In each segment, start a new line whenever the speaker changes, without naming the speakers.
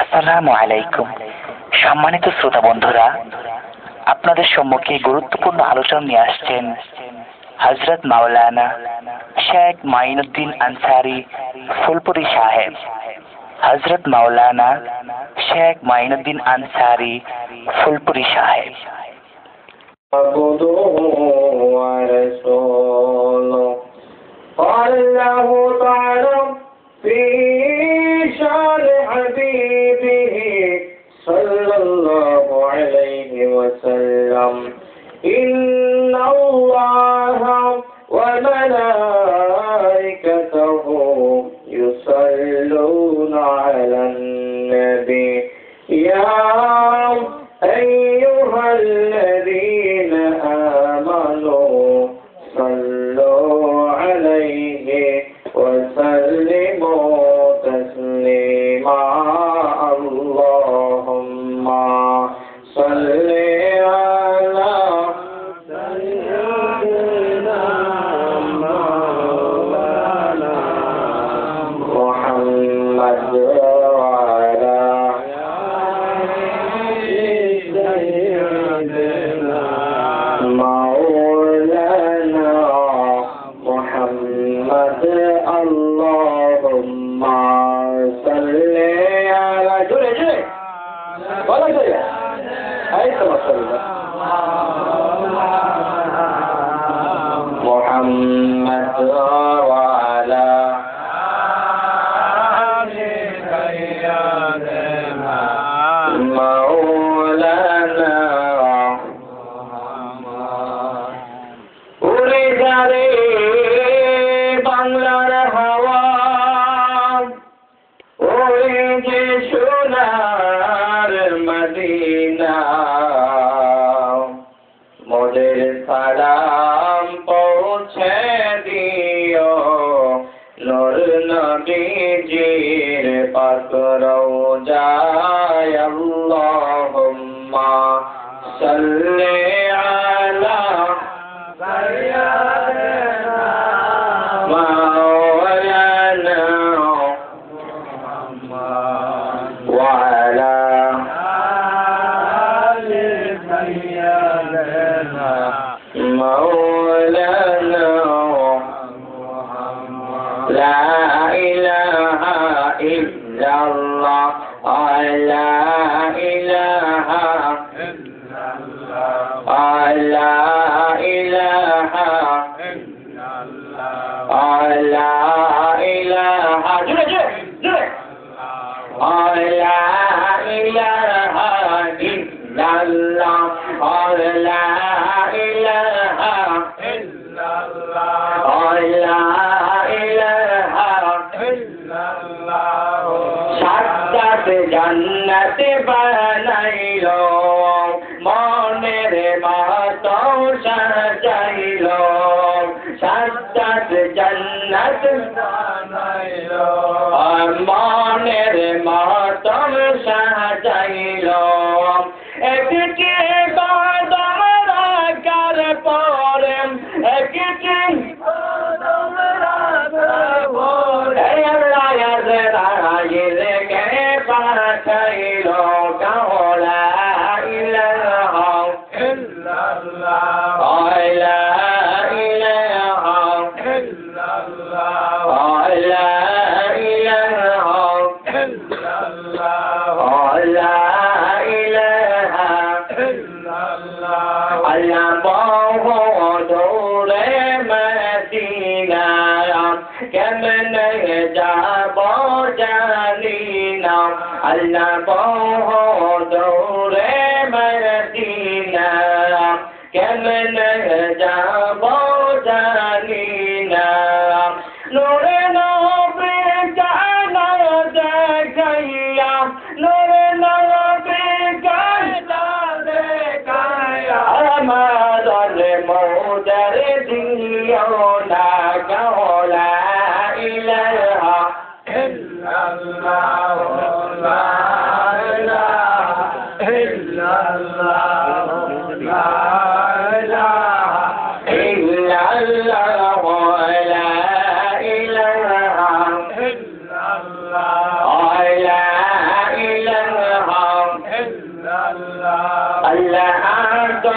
আসসালামু আলাইকুম। সম্মানিত শ্রোতা বন্ধুরা, আপনাদের সম্মুখে গুরুত্বপূর্ণ আলোচনা নিয়ে আসছেন হজরত মাওলানা শেখ মাইনুদ্দিন আনসারি ফুলপুরি সাহেব। হজরত মাওলানা শেখ মাইনুদ্দিন আনসারি ফুলপুরি সাহেব।
আল্লাহ وَالَّذِينَ মদিনা মোদের সালাম পৌঁছে দিও। নূর নবীজির পাক রওজায় আল্লাহুম্মা সাল্লি बहन मे मातोल सत जनत बनो म طلبه دور مدينة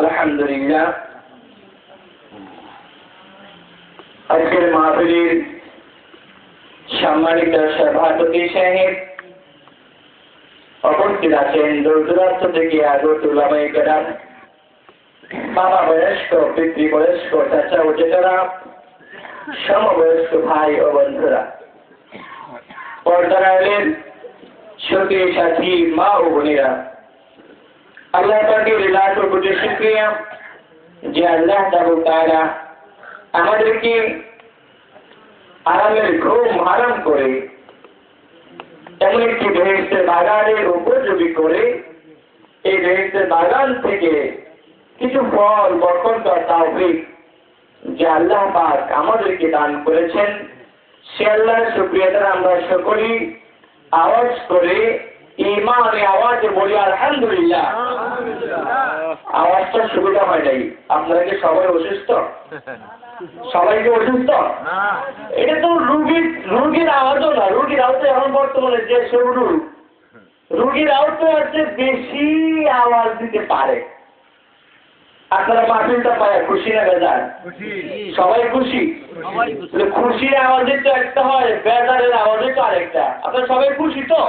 আলহামদুলিল্লাহ। আজকের মাহফিলের সম্মানিত সভাপতি সাহেব, উপস্থিত আছেন দূর দূরান্ত থেকে আগত লামাই কেরাম, বাবা বয়স্ক, পিতৃ বয়স্ক, চাচা ও জেতারা সমবয়স্ক ভাই ও বন্ধুরা। পর্দারা এলেন সতী সাথী মা ও বোনেরা আল্লাহ পাকের লাখ কোটি শুক্রিয়া যে আল্লাহ তারা আমাদেরকে আরামের ঘুম হারাম করে এমন একটি বেহেস্তের বাগানের উপযোগী করে এই বেহেস্তের বাগান থেকে কিছু ফল বরকত বা তাওফিক যে আল্লাহ পাক আমাদেরকে দান করেছেন সে আল্লাহর শুক্রিয়া দ্বারা আমরা সকলেই আওয়াজ করে ইমানে আওয়াজে বলি আলহামদুলিল্লাহ। আওয়াজটা সুবিধা হয় নাই। আপনারা কি সবাই অসুস্থ? সবাই কি অসুস্থ? এটা তো রুগীর রুগীর আওয়াজও না রুগীর আওয়াজ এখন বর্তমানে যে সব রোগ। রুগীর আওয়াজ হচ্ছে বেশি আওয়াজ দিতে পারে। আপনারা মাহফিলটা পায় খুশি না বেজার? সবাই খুশি। খুশির আওয়াজে তো একটা হয় বেজারের আওয়াজে তো আরেকটা। আপনারা সবাই খুশি তো?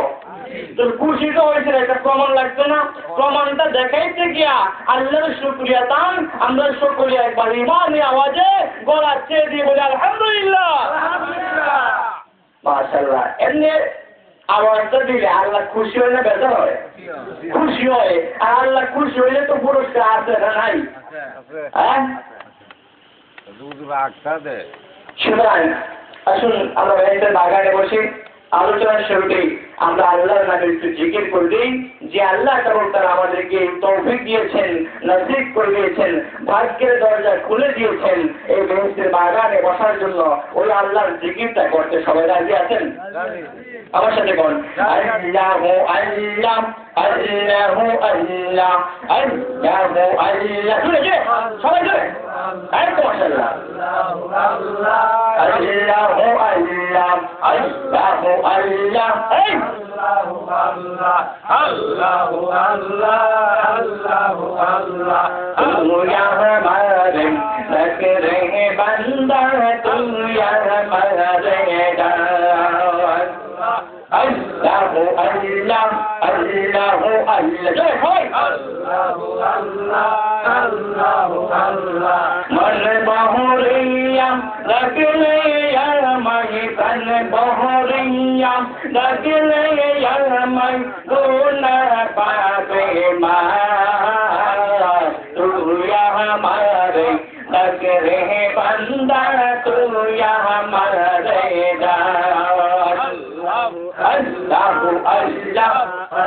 একটা প্রমাণ না। প্রমাণটা দেখাইতে গিয়া আল্লাহর শুক্রিয়া দান আমরা সকলে একবার ইমানি আওয়াজে গলা চেয়ে দিয়ে বলি আলহামদুলিল্লাহ। মাশাল্লাহ এমনি আওয়াজটা দিলে আল্লাহ খুশি হলে হয়। খুশি হয় আর আল্লাহ খুশি হইলে তো পুরস্কার আছে না নাই। হ্যাঁ? সুতরাং আসুন আমরা বাগানে বসে। আলোচনার শুরুতেই আমরা আল্লাহর নামে একটু জিকির করে দিই, যে আল্লাহ কেবল তারা আমাদেরকে তৌফিক দিয়েছেন, নসিব করে দিয়েছেন ভাগ্যের দরজা খুলে দিয়েছেন, এই বেহেস্তের বাগানে বসার জন্য ওই আল্লাহর জিকিরটা করতে সবাই রাজি আছেন? আমার সাথে বল। আল্লাহ আল্লাহ আল্লাহ আল্লাহ আল্লাহ আল্লাহ। শুনে المحلى الله الله الله الله الله الله الله الله तूं الله मारे الله बंदा الله या الله अल्लाह अल्लाह अल्लाह الله الله الله الله الله الله الله الله الله يرمي دون بابي ما تو يا ہمارے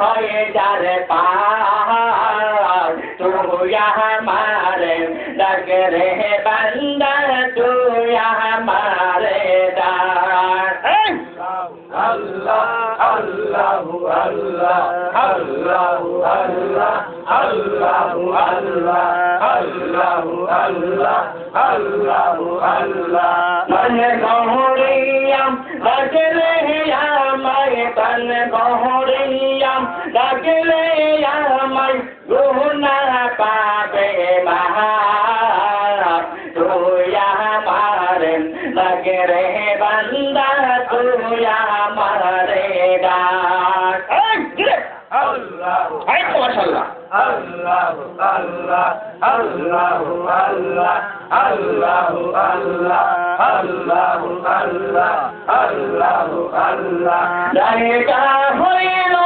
হয়ে যারে পার তুই আমারে ডাক রে বান্দা তুই আমারে ডাক এই!
Allah, Allah, Allah, Allah, Allah, Allah, Allah, Allah, Allah, Allah, Runa
পাবে মহারাম তুই
আমার লাগে রে বান্দা তুই আমার ডাক। আল্লাহ মাশাআল্লাহ। আল্লাহ
আল্লাহ আল্লাহ আল্লাহ আল্লাহ আল্লাহ আল্লাহ আল্লাহ আল্লাহ আল্লাহ। হইল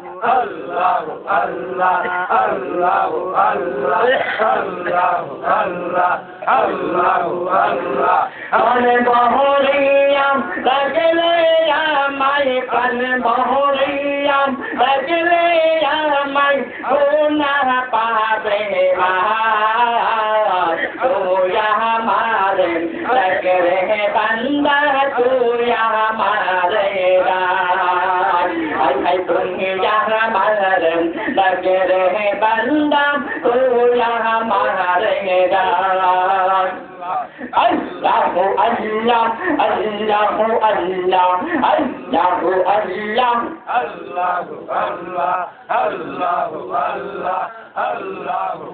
Allah, Allah, Allah, Allah, Allah, Allah, Allah, Allah.
पन बहुरियम लगले माई पन बहुरियम लगले माई गुना पावे तू हमारे लग रहे बंदा तू हमारे आई kiều cha ra ba ra lên là kề đề hè bắn đam cứ ya ma ha
Allah Allah ra Allahu Allah Allahu Allah Allahu Allah Allahu Allah Allahu Allah Allahu